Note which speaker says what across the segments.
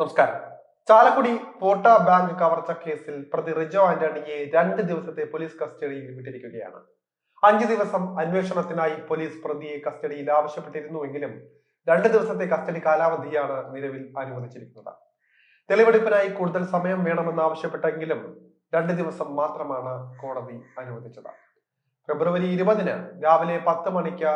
Speaker 1: നമസ്കാരം. ചാലക്കുടി പോട്ട ബാങ്ക് കവർച്ച കേസിൽ പ്രതി റിജോ ആന്റണിയെ രണ്ട് ദിവസത്തെ പോലീസ് കസ്റ്റഡിയിൽ വിട്ടിരിക്കുകയാണ്. അഞ്ചു ദിവസം അന്വേഷണത്തിനായി പോലീസ് പ്രതിയെ കസ്റ്റഡിയിൽ ആവശ്യപ്പെട്ടിരുന്നുവെങ്കിലും രണ്ട് ദിവസത്തെ കസ്റ്റഡി കാലാവധിയാണ് നിലവിൽ അനുവദിച്ചിരിക്കുന്നത്. തെളിവെടുപ്പിനായി കൂടുതൽ സമയം വേണമെന്ന് ആവശ്യപ്പെട്ടെങ്കിലും രണ്ട് ദിവസം മാത്രമാണ് കോടതി അനുവദിച്ചത്. ഫെബ്രുവരി ഇരുപതിന് രാവിലെ പത്ത് മണിക്ക്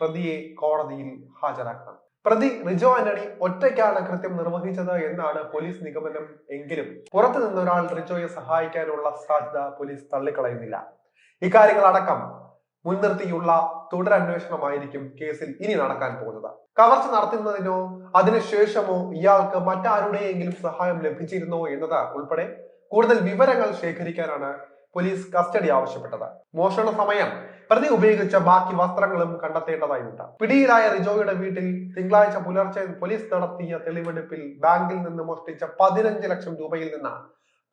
Speaker 1: പ്രതിയെ കോടതിയിൽ ഹാജരാക്കണം. പ്രതി റിജോ ആന്റണി ഒറ്റയ്ക്കാണ് കൃത്യം നിർവഹിച്ചത് എന്നാണ് പോലീസ് നിഗമനം എങ്കിലും പുറത്തു നിന്നൊരാൾ റിജോയെ സഹായിക്കാനുള്ള സാധ്യത പോലീസ് തള്ളിക്കളയുന്നില്ല. ഇക്കാര്യങ്ങളടക്കം മുൻനിർത്തിയുള്ള തുടരന്വേഷണമായിരിക്കും കേസിൽ ഇനി നടക്കാൻ പോകുന്നത്. കവർച്ച നടത്തുന്നതിനോ അതിനുശേഷമോ ഇയാൾക്ക് മറ്റാരുടെയെങ്കിലും സഹായം ലഭിച്ചിരുന്നോ എന്നത് ഉൾപ്പെടെ കൂടുതൽ വിവരങ്ങൾ ശേഖരിക്കാനാണ് പോലീസ് കസ്റ്റഡി ആവശ്യപ്പെട്ടത്. മോഷണ സമയം പ്രതി ഉപയോഗിച്ച ബാക്കി വസ്ത്രങ്ങളും കണ്ടെത്തേണ്ടതായുണ്ട് പിടിയിലായ റിജോയുടെ വീട്ടിൽ തിങ്കളാഴ്ച പുലർച്ചെ പോലീസ് നടത്തിയ തെളിവെടുപ്പിൽ ബാങ്കിൽ നിന്ന് മോഷ്ടിച്ച പതിനഞ്ച് ലക്ഷം രൂപയിൽ നിന്ന്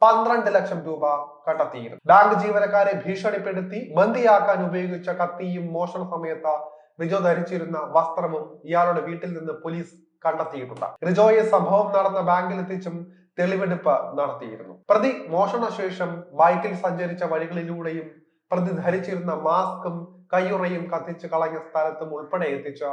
Speaker 1: പന്ത്രണ്ട് ലക്ഷം രൂപ കണ്ടെത്തിയിരുന്നു. ബാങ്ക് ജീവനക്കാരെ ഭീഷണിപ്പെടുത്തി ബന്ദിയാക്കാൻ ഉപയോഗിച്ച കത്തിയും മോഷണ സമയത്ത് റിജോ ധരിച്ചിരുന്ന വസ്ത്രവും ഇയാളുടെ വീട്ടിൽ നിന്ന് പോലീസ് കണ്ടെത്തിയിട്ടുണ്ട്. റിജോയെ സംഭവം നടന്ന ബാങ്കിൽ എത്തിച്ചും തെളിവെടുപ്പ് നടത്തിയിരുന്നു. പ്രതി മോഷണശേഷം ബൈക്കിൽ സഞ്ചരിച്ച വഴികളിലൂടെയും പ്രതി ധരിച്ചിരുന്ന മാസ്കും കയ്യുറയും കത്തിച്ച് കളഞ്ഞ സ്ഥലത്തും ഉൾപ്പെടെ എത്തിച്ച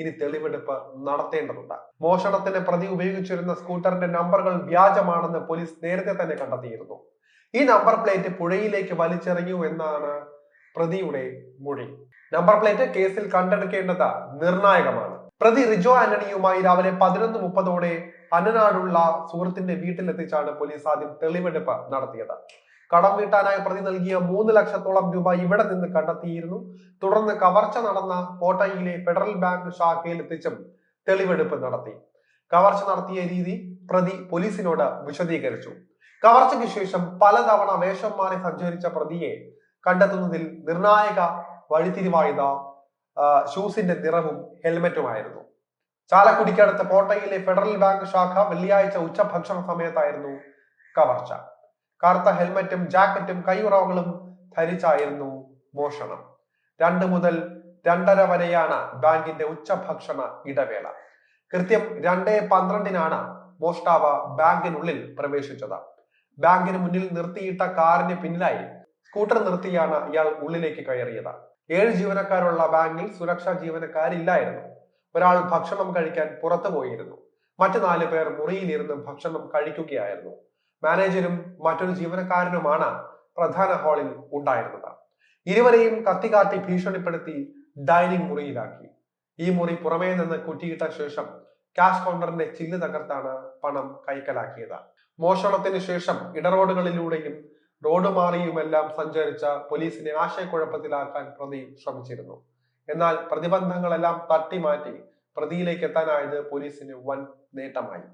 Speaker 1: ഇനി തെളിവെടുപ്പ് നടത്തേണ്ടതുണ്ട്. മോഷണത്തിന് പ്രതി ഉപയോഗിച്ചിരുന്ന സ്കൂട്ടറിന്റെ നമ്പറുകൾ വ്യാജമാണെന്ന് പോലീസ് നേരത്തെ തന്നെ കണ്ടെത്തിയിരുന്നു. ഈ നമ്പർ പ്ലേറ്റ് പുഴയിലേക്ക് വലിച്ചെറിഞ്ഞു എന്നാണ് പ്രതിയുടെ മൊഴി. നമ്പർ പ്ലേറ്റ് കേസിൽ കണ്ടെടുക്കേണ്ടത് നിർണായകമാണ്. പ്രതി റിജോ ആന്റണിയുമായി രാവിലെ പതിനൊന്ന് മുപ്പതോടെ അന്നനാടുള്ള സുഹൃത്തിന്റെ വീട്ടിലെത്തിച്ചാണ് പോലീസ് ആദ്യം തെളിവെടുപ്പ് നടത്തിയത്. കടം വീട്ടാനായി പ്രതി നൽകിയ മൂന്ന് ലക്ഷത്തോളം രൂപ ഇവിടെ നിന്ന് കണ്ടെത്തിയിരുന്നു. തുടർന്ന് കവർച്ച നടന്ന കോട്ടയിലെ ഫെഡറൽ ബാങ്ക് ശാഖയിൽ എത്തിച്ചും തെളിവെടുപ്പ് നടത്തി. കവർച്ച നടത്തിയ രീതി പ്രതി പോലീസിനോട് വിശദീകരിച്ചു. കവർച്ചയ്ക്ക് ശേഷം പലതവണ വേഷം മാറി സഞ്ചരിച്ച പ്രതിയെ കണ്ടെത്തുന്നതിൽ നിർണായക വഴിത്തിരിവായത് ഷൂസിന്റെ നിറവും ഹെൽമറ്റുമായിരുന്നു. ചാലക്കുടിക്കടുത്ത് കോട്ടയിലെ ഫെഡറൽ ബാങ്ക് ശാഖ വെള്ളിയാഴ്ച ഉച്ചഭക്ഷണ സമയത്തായിരുന്നു കവർച്ച. കറുത്ത ഹെൽമെറ്റും ജാക്കറ്റും കൈയുറവുകളും ധരിച്ചായിരുന്നു മോഷണം. രണ്ട് മുതൽ രണ്ടര വരെയാണ് ബാങ്കിന്റെ ഉച്ചഭക്ഷണ ഇടവേള. കൃത്യം രണ്ടേ പന്ത്രണ്ടിനാണ് മോഷ്ടാവ് ബാങ്കിനുള്ളിൽ പ്രവേശിച്ചത്. ബാങ്കിന് മുന്നിൽ നിർത്തിയിട്ട കാറിന് പിന്നിലായി സ്കൂട്ടർ നിർത്തിയാണ് ഇയാൾ ഉള്ളിലേക്ക് കയറിയത്. ഏഴ് ജീവനക്കാരുള്ള ബാങ്കിൽ സുരക്ഷാ ജീവനക്കാരില്ലായിരുന്നു. ഒരാൾ ഭക്ഷണം കഴിക്കാൻ പുറത്തു പോയിരുന്നു. മറ്റു നാല് പേർ മുറിയിലിരുന്ന് ഭക്ഷണം കഴിക്കുകയായിരുന്നു. മാനേജരും മറ്റൊരു ജീവനക്കാരനുമാണ് പ്രധാന ഹാളിൽ ഉണ്ടായിരുന്നത്. ഇരുവരെയും കത്തികാട്ടി ഭീഷണിപ്പെടുത്തി ഡൈനിങ് മുറിയിലാക്കി. ഈ മുറി പുറമേ നിന്ന് കുറ്റിയിട്ട ശേഷം ക്യാഷ് കൗണ്ടറിന്റെ ചില്ല് തകർത്താണ് പണം കൈക്കലാക്കിയത്. മോഷണത്തിന് ശേഷം ഇടറോഡുകളിലൂടെയും റോഡ് മാറിയുമെല്ലാം സഞ്ചരിച്ച പോലീസിനെ ആശയക്കുഴപ്പത്തിലാക്കാൻ പ്രതി ശ്രമിച്ചിരുന്നു. എന്നാൽ പ്രതിബന്ധങ്ങളെല്ലാം തട്ടിമാറ്റി പ്രതിയിലേക്ക് എത്താനായത് പോലീസിന് വൻ നേട്ടമായി.